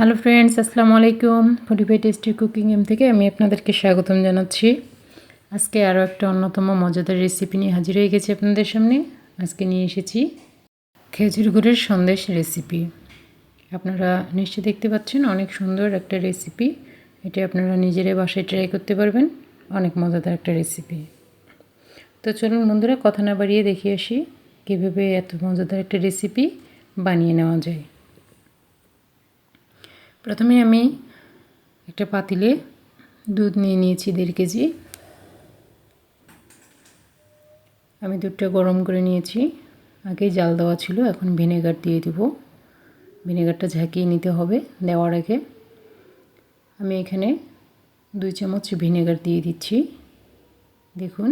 Hello friends আসসালামু আলাইকুম fortify tasty cooking M থেকে আমি আপনাদেরকে স্বাগতম জানাচ্ছি। আজকে আরও একটা অন্যতম মজাদার রেসিপি নিয়ে হাজির হয়ে গেছি আপনাদের সামনে। আজকে নিয়ে এসেছি খেজুর গুড়ের সন্দেশ রেসিপি আপনারা নিশ্চয়ই দেখতে পাচ্ছেন অনেক সুন্দর একটা রেসিপি এটা আপনারা নিজেরাই বাসায় ট্রাই করতে পারবেন। অনেক মজাদার একটা রেসিপি তো চলুন বন্ধুরা, কথা না বাড়িয়ে দেখে আসি কীভাবে এত মজাদার একটা রেসিপি বানিয়ে নেওয়া যায়। প্রথমে আমি একটা পাতিলে দুধ নিয়ে নিয়েছি দেড় কেজি। আমি দুধটা গরম করে নিয়েছি। আগেই জাল দেওয়া ছিল, এখন ভিনেগার দিয়ে দিব। ভিনেগারটা ঝাঁকিয়ে নিতে হবে দেওয়ার আগে। আমি এখানে দুই চামচ ভিনেগার দিয়ে দিচ্ছি। দেখুন।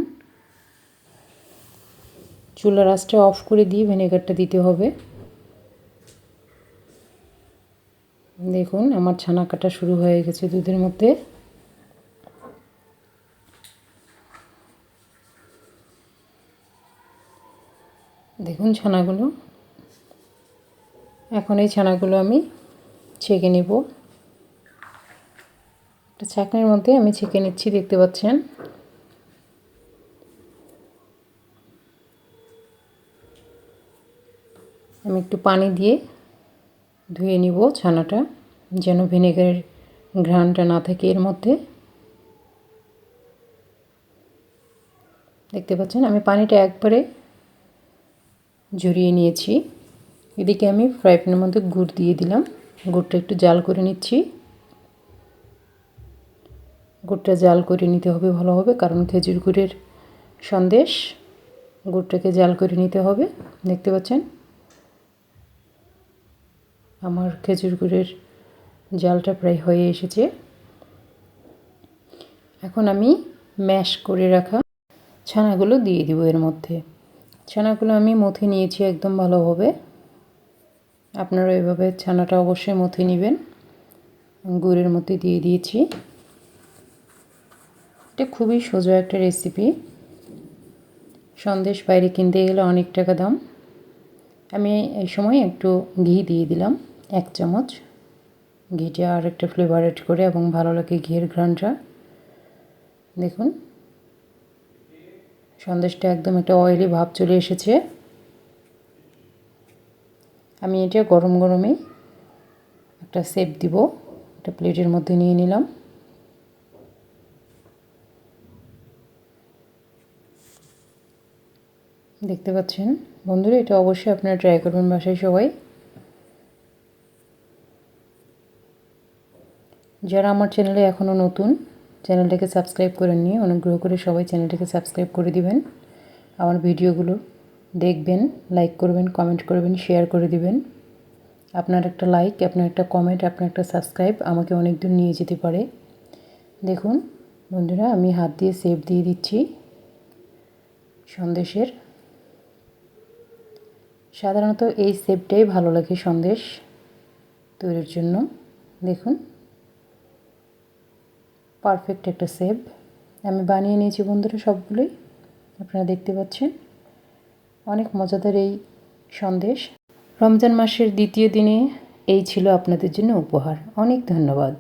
চুলার আঁচটা অফ করে দিয়ে ভিনেগারটা দিতে হবে। দেখুন, আমার ছানা কাটা শুরু হয়ে গেছে দুধের মধ্যে। দেখুন ছানাগুলো। এখন এই ছানাগুলো আমি ছেঁকে নেব। একটা ছাঁকনির মধ্যে আমি ছেঁকে নিচ্ছি, দেখতে পাচ্ছেন? আমি একটু পানি দিয়ে ধুয়ে নিব ছানাটা, যেন ভিনেগারের ঘ্রাণটা না থাকে এর মধ্যে। দেখতে পাচ্ছেন, আমি পানিটা একবারে জড়িয়ে নিয়েছি। এদিকে আমি ফ্রাই প্যানের মধ্যে গুড় দিয়ে দিলাম। গুড়টা একটু জাল করে নিচ্ছি। গুড়টা জাল করে নিতে হবে ভালোভাবে কারণ খেজুর গুড়ের সন্দেশ গুড়টাকে জাল করে নিতে হবে। দেখতে পাচ্ছেন? আমার খেজুর গুড়ের জালটা প্রায় হয়ে এসেছে। এখন আমি ম্যাশ করে রাখা ছানাগুলো দিয়ে দিব এর মধ্যে। ছানাগুলো আমি মথে নিয়েছি একদম ভালোভাবে। আপনারা এভাবে ছানাটা অবশ্যই মথে নেবেন। গুড়ের মধ্যে দিয়ে দিয়েছি। এটা খুবই সোজা একটা রেসিপি। সন্দেশ বাইরে কিনতে গেলে অনেক টাকা দাম। আমি এই সময় একটু ঘি দিয়ে দিলাম। এক চামচ, ঘিটা আর একটা ফ্লেভার এড করে এবং ভালো লাগে ঘিয়ের ঘ্রাণটা। দেখুন, সন্দেশটা একদম একটা অয়েলি ভাব চলে এসেছে। আমি এটা গরম গরমেই একটা সেপ দিব, একটা প্লেটের মধ্যে নিয়ে নিলাম। দেখতে পাচ্ছেন? বন্ধুরা, এটা অবশ্যই আপনারা ট্রাই করবেন বাসায় সবাই। যারা আমার চ্যানেলে এখনও নতুন চ্যানেলটাকে সাবস্ক্রাইব করে নিয়ে অনুগ্রহ করে সবাই চ্যানেলটাকে সাবস্ক্রাইব করে দিবেন। আমার ভিডিওগুলো দেখবেন লাইক করবেন কমেন্ট করবেন শেয়ার করে দিবেন। আপনার একটা লাইক আপনার একটা কমেন্ট আপনার একটা সাবস্ক্রাইব আমাকে অনেক দূর নিয়ে যেতে পারে। দেখুন, বন্ধুরা, আমি হাত দিয়ে সেভ দিয়ে দিচ্ছি সন্দেশের। সাধারণত এই সেপটাই ভালো লাগে সন্দেশ তৈরির জন্য। দেখুন। পারফেক্ট একটা সেপ আমি বানিয়ে নিয়েছি বন্ধুরা সবগুলোই, আপনারা দেখতে পাচ্ছেন। অনেক মজাদার এই সন্দেশ। রমজান মাসের দ্বিতীয় দিনে এই ছিল আপনাদের জন্য উপহার। অনেক ধন্যবাদ।